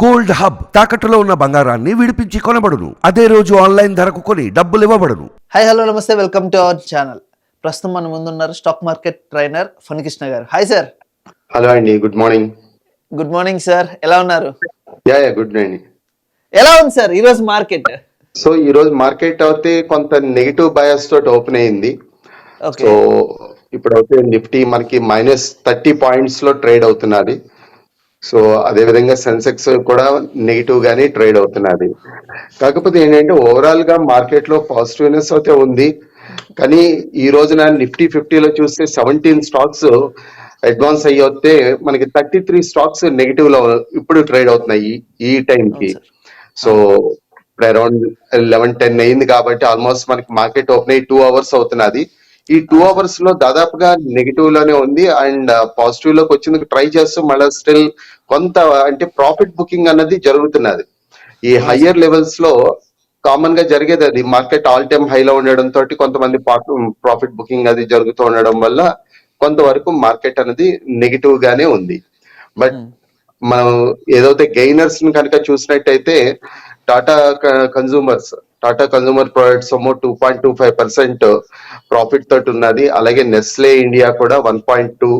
Gold hub తాకట్టులో ఉన్న బంగారాన్ని విడిపించి కొనబడును. అదే రోజు ఆన్లైన్ ధరకు కొని డబ్బులు ఇవ్వబడును. హాయ్ హలో నమస్తే వెల్కమ్ టు అవర్ ఛానల్. ప్రస్తుతం మన ముందున్నారు స్టాక్ మార్కెట్ ట్రైనర్ ఫణికృష్ణ గారు. Hi sir. హలో అండి good morning. Good morning sir. ఎలా ఉన్నారు? యా యా గుడ్ అండి ఎలా ఉంది సార్ ఈరోజు మార్కెట్? సో ఈ రోజు మార్కెట్ అయితే కొంత నెగిటివ్ బయాస్ తోటి ఓపెన్ అయింది. ఓకే. సో ఇప్పుడు అయితే నిఫ్టీ మనకి మైనస్ థర్టీ పాయింట్స్లో ట్రేడ్ అవుతున్నది. సో అదే విధంగా సెన్సెక్స్ కూడా నెగిటివ్ గానే ట్రేడ్ అవుతున్నది. కాకపోతే ఏంటంటే ఓవరాల్గా మార్కెట్లో పాజిటివ్నెస్ అయితే ఉంది. కానీ ఈ రోజున నిఫ్టీ ఫిఫ్టీలో చూస్తే సెవెంటీన్ స్టాక్స్ అడ్వాన్స్ అయ్యి వస్తే మనకి థర్టీ త్రీ స్టాక్స్ నెగిటివ్లో ఇప్పుడు ట్రేడ్ అవుతున్నాయి ఈ టైం కి అవును సో ఇప్పుడు అరౌండ్ లెవెన్ టెన్ అయింది కాబట్టి ఆల్మోస్ట్ మనకి మార్కెట్ ఓపెన్ అయ్యి టూ అవర్స్ అవుతున్నది. ఈ టూ అవర్స్లో దాదాపుగా నెగిటివ్లోనే ఉంది. అండ్ పాజిటివ్లోకి వచ్చేందుకు ట్రై చేస్తూ మళ్ళీ స్టిల్ కొంత అంటే ప్రాఫిట్ బుకింగ్ అన్నది జరుగుతున్నది. ఈ హయ్యర్ లెవెల్స్లో కామన్గా జరిగేది అది. మార్కెట్ ఆల్ టైమ్ హైలో ఉండడం తోటి కొంతమంది ప్రాఫిట్ బుకింగ్ అది జరుగుతూ ఉండడం వల్ల కొంతవరకు మార్కెట్ అనేది నెగిటివ్ గానే ఉంది. బట్ మనం ఏదైతే గెయినర్స్ కనుక చూసినట్టయితే Tata consumers Tata consumer products ఏమో two point two five percent profit తోటి ఉన్నది. అలాగే నెస్లే ఇండియా కూడా one point two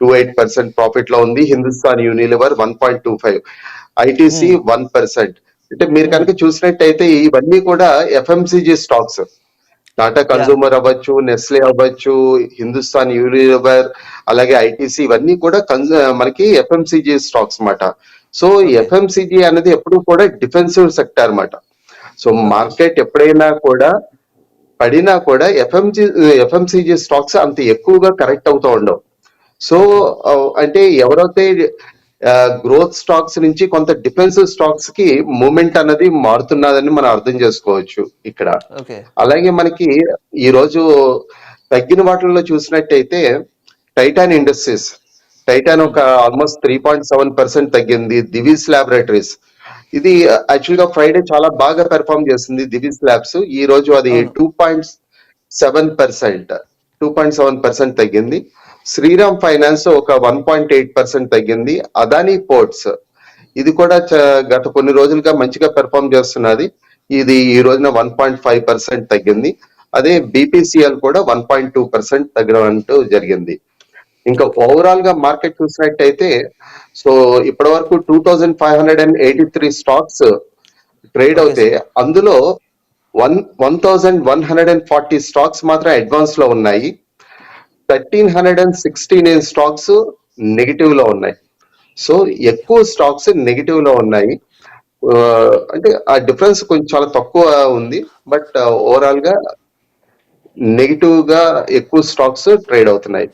two eight percent ప్రాఫిట్లో ఉంది. Hindustan Unilever one point two five ITC one percent అంటే మీరు కనుక చూసినట్టయితే ఇవన్నీ కూడా ఎఫ్ఎంసీజీ స్టాక్స్ టాటా కన్సూమర్ అవ్వచ్చు నెస్లే అవ్వచ్చు హిందుస్థాన్ యూనిలివర్ అలాగే ఐటీసీ ఇవన్నీ కూడా మనకి ఎఫ్ఎంసీజీ స్టాక్స్ అన్నమాట సో ఎఫ్ఎంసీజీ అనేది ఎప్పుడు కూడా డిఫెన్సివ్ సెక్టర్ అన్నమాట సో మార్కెట్ ఎప్పుడైనా కూడా పడినా కూడా ఎఫ్ఎంజీ ఎఫ్ఎంసీజీ స్టాక్స్ అంత ఎక్కువగా కరెక్ట్ అవుతూ ఉండవు. సో అంటే ఎవరైతే గ్రోత్ స్టాక్స్ నుంచి కొంత డిఫెన్సివ్ స్టాక్స్కి మూమెంట్ అనేది మారుతున్నదని మనం అర్థం చేసుకోవచ్చు ఇక్కడ. అలాగే మనకి ఈ రోజు తగ్గిన వాటిల్లో చూసినట్టయితే టైటాన్ ఇండస్ట్రీస్ టైటాన్ ఒక almost three point seven percent తగ్గింది దివిస్ ల్యాబొరేటరీస్. ఇది యాక్చువల్గా ఫ్రైడే చాలా బాగా పెర్ఫామ్ చేసింది దివిస్ ల్యాబ్స్ ఈ రోజు అది. Two point seven percent two point seven percent తగ్గింది. శ్రీరామ్ ఫైనాన్స్ ఒక వన్ పాయింట్ ఎయిట్ పర్సెంట్ తగ్గింది. అదానీ పోర్ట్స్ ఇది కూడా గత కొన్ని రోజులుగా మంచిగా పెర్ఫామ్ చేస్తున్నది. ఇది ఈ రోజున వన్ పాయింట్ ఫైవ్ పర్సెంట్ తగ్గింది. అదే బీపీసీఎల్ కూడా వన్ పాయింట్ టూ పర్సెంట్ తగ్గడం అంటూ జరిగింది. ఇంకా ఓవరాల్గా మార్కెట్ చూసినట్టయితే సో ఇప్పటి వరకు two thousand five hundred and eighty three stocks trade అవుతే అందులో one one thousand one hundred and forty stocks మాత్రం అడ్వాన్స్లో ఉన్నాయి. Thirteen hundred and sixty nine stocks నెగిటివ్లో ఉన్నాయి. సో ఎక్కువ స్టాక్స్ నెగిటివ్లో ఉన్నాయి. అంటే ఆ డిఫరెన్స్ కొంచెం చాలా తక్కువ ఉంది. బట్ ఓవరాల్గా నెగిటివ్గా ఎక్కువ స్టాక్స్ ట్రేడ్ అవుతున్నాయి.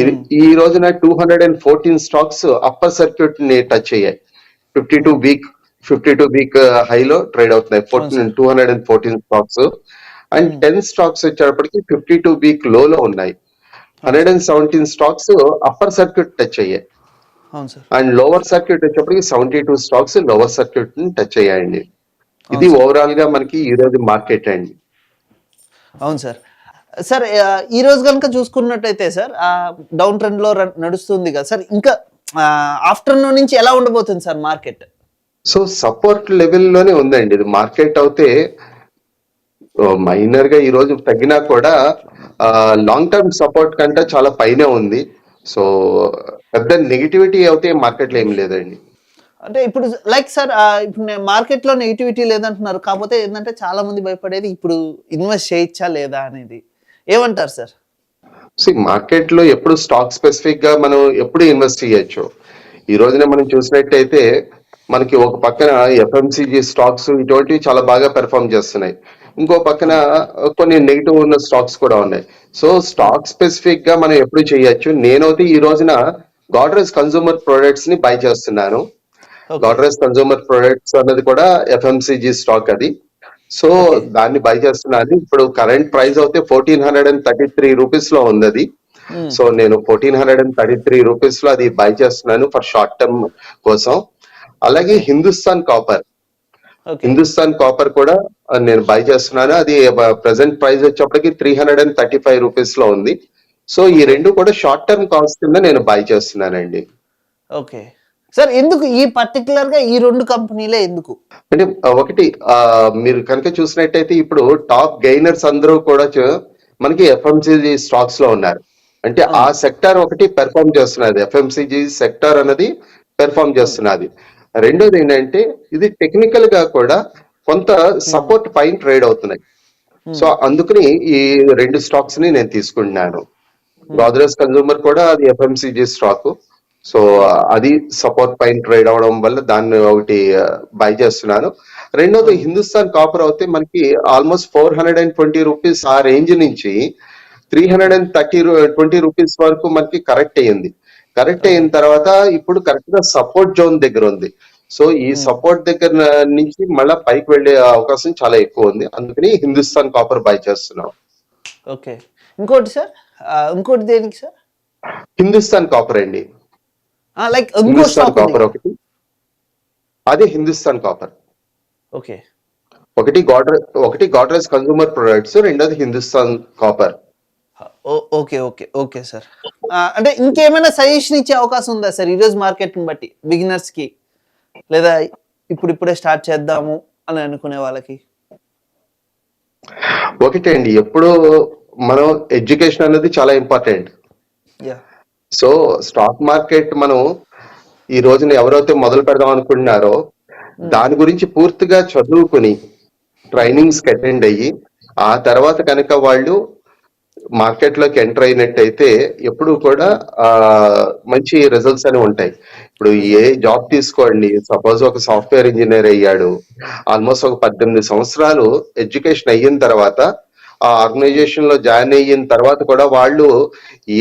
ఇది ఈ రోజున two hundred and fourteen stocks upper సర్క్యూట్ని టచ్ అయ్యాయి. Fifty two week fifty two week హైలో ట్రేడ్ అవుతున్నాయి. Fourteen two hundred and fourteen stocks and ten stocks వచ్చేటప్పటికి ఫిఫ్టీ టూ వీక్ లోలో ఉన్నాయి. Hundred and seventeen stocks upper circuit touch అయ్యాయి. And lower circuit వచ్చేప్పటికి seventy two stocks lower సర్క్యూట్ని touch అయ్యాయండి. ఇది ఓవరాల్గా మనకి ఈ రోజు మార్కెట్ అండి. అవును సార్. సార్ ఈ రోజు కనుక చూసుకున్నట్టయితే సార్ డౌన్ ట్రెండ్లో నడుస్తుంది కదా సార్ ఇంకా ఆఫ్టర్నూన్ నుంచి ఎలా ఉండబోతుంది సార్ మార్కెట్? సో సపోర్ట్ లెవెల్లోనే ఉందండి. ఇది మార్కెట్ అయితే మైనర్గా ఈ రోజు తగ్గినా కూడా లాంగ్ టర్మ్ సపోర్ట్ కంటే చాలా పైనే ఉంది. సో పెద్ద నెగిటివిటీ అయితే మార్కెట్లో ఏం లేదండి. అంటే ఇప్పుడు లైక్ సార్ ఇప్పుడు మార్కెట్లో నెగిటివిటీ లేదంటున్నారు. కాకపోతే ఏంటంటే చాలా మంది భయపడేది ఇప్పుడు ఇన్వెస్ట్ చేయొచ్చా లేదా అనేది. ఏమంటారు సార్? సో మార్కెట్లో ఎప్పుడు స్టాక్ స్పెసిఫిక్గా మనం ఎప్పుడు ఇన్వెస్ట్ చేయొచ్చు? ఈ రోజున మనం చూసినట్టయితే మనకి ఒక పక్కన ఎఫ్ఎంసీజీ స్టాక్స్ ఇటువంటివి చాలా బాగా పెర్ఫామ్ చేస్తున్నాయి. ఇంకో పక్కన కొన్ని నెగిటివ్ ఉన్న స్టాక్స్ కూడా ఉన్నాయి. సో స్టాక్ స్పెసిఫిక్గా మనం ఎప్పుడు చేయొచ్చు? నేనైతే ఈ రోజున గాడ్రేజ్ కన్సూమర్ ప్రొడక్ట్స్ని బై చేస్తున్నాను. గాడ్రేజ్ కన్సూమర్ ప్రొడక్ట్స్ అన్నది కూడా ఎఫ్ఎంసీజీ స్టాక్ అది. సో దాన్ని బై చేస్తున్నాను ఇప్పుడు కరెంట్ ప్రైస్ అయితే fourteen hundred and thirty three రూపీస్లో ఉంది అది. సో నేను fourteen hundred and thirty three రూపీస్లో అది బై చేస్తున్నాను ఫర్ షార్ట్ టర్మ్ కోసం. అలాగే Hindustan Copper. Okay. Hindustan Copper కూడా ఆ, నేను బై చేస్తున్నాను. అది ప్రెసెంట్ ప్రైస్ వచ్చేప్పటికి three hundred and thirty five రూపీస్లో ఉంది. సో ఈ రెండు కూడా షార్ట్ టర్మ్ కాస్ట్ కింద నేను బై చేస్తున్నానండి. ఓకే. సార్ ఎందుకు ఈ పర్టికులర్గా ఈ రెండు కంపెనీలే ఎందుకు? అంటే ఒకటి మీరు కనుక చూసినట్టయితే ఇప్పుడు టాప్ గెయినర్స్ అందరూ కూడా మనకి ఎఫ్ఎంసీజీ స్టాక్స్లో ఉన్నారు. అంటే ఆ సెక్టార్ ఒకటి పెర్ఫామ్ చేస్తున్నది. ఎఫ్ఎంసీజీ సెక్టార్ అనేది పెర్ఫామ్ చేస్తున్నది. రెండోది ఏంటంటే ఇది టెక్నికల్గా కూడా కొంత సపోర్ట్ పైన ట్రేడ్ అవుతున్నాయి. సో అందుకని ఈ రెండు స్టాక్స్ని నేను తీసుకుంటున్నాను. గోద్రేజ్ కన్సూమర్ కూడా అది ఎఫ్ఎంసీజీ స్టాక్. సో అది సపోర్ట్ పైన ట్రేడ్ అవడం వల్ల దాన్ని ఒకటి బై చేస్తున్నాను. రెండోది హిందుస్థాన్ కాపర్ అయితే మనకి almost four hundred and twenty rupees ఆ రేంజ్ నుంచి three hundred and thirty twenty rupees వరకు మనకి కరెక్ట్ అయ్యింది. కరెక్ట్ అయిన తర్వాత ఇప్పుడు కరెక్ట్గా సపోర్ట్ జోన్ దగ్గర ఉంది. సో ఈ సపోర్ట్ దగ్గర నుంచి మళ్ళా పైకి వెళ్ళే అవకాశం చాలా ఎక్కువ ఉంది. అందుకని హిందుస్థాన్ కాపర్ బై చేస్తున్నాం. ఓకే. ఇంకోటి సార్? ఇంకోటి దేనికి సార్? హిందుస్థాన్ కాపర్ అండి. లైక్ ఇంకో స్టాక్ కాపర్ ఒకటి అదే హిందుస్థాన్ కాపర్ ఓకే ఒకటి గాడ్రేజ్ ఒకటి గాడ్రేజ్ కన్సూమర్ ప్రొడక్ట్స్ రెండోది Hindustan Copper okay okay okay sir అంటే ఇంకేమైనా సజెషన్ ఇచ్చే అవకాశం ఉందా సార్ ఈరోజు మార్కెట్ని బట్టి బిగినర్స్కి? లేదా ఇప్పుడు ఇప్పుడే స్టార్ట్ చేద్దాము అని అనుకునే వాళ్ళకి? ఒకటే అండి ఎప్పుడు మనం ఎడ్యుకేషన్ అనేది చాలా important yeah so stock market మనం ఈ రోజున ఎవరైతే మొదలు పెడదాం అనుకుంటున్నారో దాని గురించి పూర్తిగా చదువుకుని ట్రైనింగ్స్ అటెండ్ అయ్యి ఆ తర్వాత కనుక వాళ్ళు మార్కెట్లోకి ఎంటర్ అయినట్టయితే ఎప్పుడు కూడా ఆ మంచి రిజల్ట్స్ అని ఉంటాయి. ఇప్పుడు ఏ జాబ్ తీసుకోండి సపోజ్ ఒక సాఫ్ట్వేర్ ఇంజనీర్ అయ్యాడు ఆల్మోస్ట్ ఒక పద్దెనిమిది సంవత్సరాలు ఎడ్యుకేషన్ అయిన తర్వాత ఆ ఆర్గనైజేషన్లో జాయిన్ అయిన తర్వాత కూడా వాళ్ళు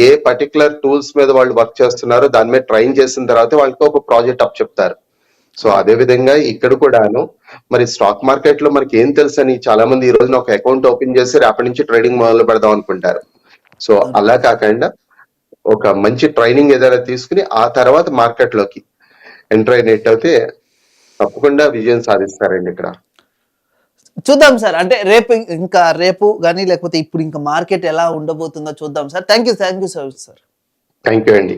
ఏ పర్టికులర్ టూల్స్ మీద వాళ్ళు వర్క్ చేస్తున్నారో దాని మీద ట్రైన్ చేసిన తర్వాత వాళ్ళకి ఒక ప్రాజెక్ట్ అప్ చెప్తారు. సో అదే విధంగా ఇక్కడ కూడాను మరి స్టాక్ మార్కెట్లో మనకి ఏం తెలుసు అని చాలా మంది ఈ రోజున ఒక అకౌంట్ ఓపెన్ చేసి రేపటి నుంచి ట్రేడింగ్ మొదలు పెడదాం అనుకుంటారు. సో అలా కాకుండా ఒక మంచి ట్రైనింగ్ ఏదైనా తీసుకుని ఆ తర్వాత మార్కెట్లోకి ఎంటర్ అయినట్టయితే తప్పకుండా విజయం సాధిస్తారండి ఇక్కడ. చూద్దాం సార్. అంటే రేపు ఇంకా రేపు కానీ లేకపోతే ఇప్పుడు ఇంకా మార్కెట్ ఎలా ఉండబోతుందో చూద్దాం sir. Thank you thank you sir. Thank you అండి.